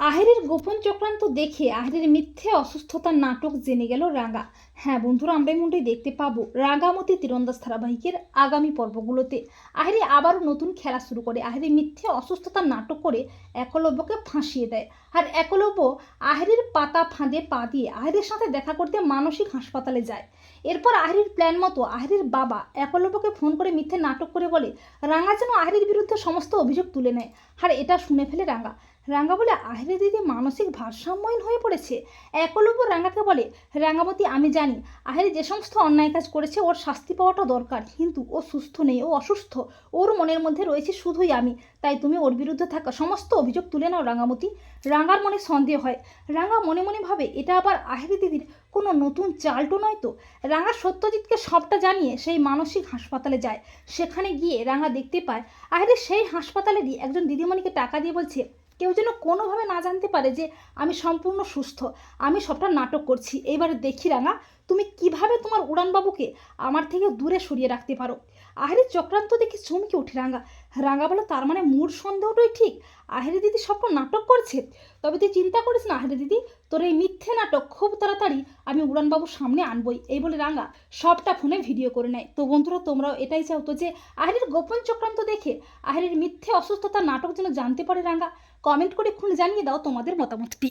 আহেরের গোপন চক্রান্ত দেখে আহেরের মিথ্যে অসুস্থতার নাটক জেনে গেল রাঙা। হ্যাঁ বন্ধুরা, আমরা এমনটাই দেখতে পাবো রাঙামতি তীরন্দাজ ধারাবাহিকের আগামী পর্বগুলোতে। আহেরি আবারও নতুন খেলা শুরু করে। আহেরি মিথ্যে অসুস্থতার নাটক করে একলব্যকে ফাঁসিয়ে দেয়। আর একলব্য আহেরের পাতা ফাঁদে পা দিয়ে আহেরের সাথে দেখা করতে মানসিক হাসপাতালে যায়। এরপর আহেরির প্ল্যান মতো আহেরির বাবা একলব্যকে ফোন করে মিথ্যে নাটক করে বলে, রাঙা যেন আহেরির বিরুদ্ধে সমস্ত অভিযোগ তুলে নেয়। আর এটা শুনে ফেলে রাঙা। রাঙ্গা বলে আহেরে দিদি মানসিক ভারসাম্যহীন হয়ে পড়েছে। একলব্য রাঙ্গাকে বলে রাঙ্গাবতী আমি জানি আহেরে যে সমস্ত অন্যায় কাজ করেছে, ওর শাস্তি পাওয়াটা দরকার। কিন্তু ও সুস্থ নেই, ও অসুস্থ। ওর মনের মধ্যে রয়েছে শুধুই আমি। তাই তুমি ওর বিরুদ্ধে থাকা সমস্ত অভিযোগ তুলে নাও রাঙ্গামতি রাঙার মনে সন্দেহ হয়। রাঙা মনে মনে ভাবে, এটা আবার আহেরে দিদির কোনো নতুন চালটো নয় তো? রাঙা সত্যজিৎকে সবটা জানিয়ে সেই মানসিক হাসপাতালে যায়। সেখানে গিয়ে রাঙা দেখতে পায়, আহেরে সেই হাসপাতালেরই একজন দিদিমণিকে টাকা দিয়ে বলছে কেউ যেন কোনোভাবে না জানতে পারে যে আমি সম্পূর্ণ সুস্থ, আমি সবটা নাটক করছি। এবারে দেখি রাঙা, তুমি কীভাবে তোমার উড়ানবাবুকে আমার থেকে দূরে সরিয়ে রাখতে পারো? আহেরের চক্রান্ত দেখে চমকে উঠে রাঙা। রাঙা বলে, তার মানে মূল সন্দেহটাই ঠিক? আহেরে দিদি সবটা নাটক করছে? তবে তুই চিন্তা করিস না আরে দিদি, তোর এই মিথ্যে নাটক খুব তাড়াতাড়ি আমি উড়ানবাবুর সামনে আনবই। এই বলে রাঙা সবটা ফোনে ভিডিও করে নেয়। তো বন্ধুরা, তোমরাও এটাই চাও তো যে আহেরের গোপন চক্রান্ত দেখে আহেরের মিথ্যে অসুস্থতা নাটক যেন জানতে পারে রাঙা। কমেন্ট করে খুন জানিয়ে দাও তোমাদের মতামতটি।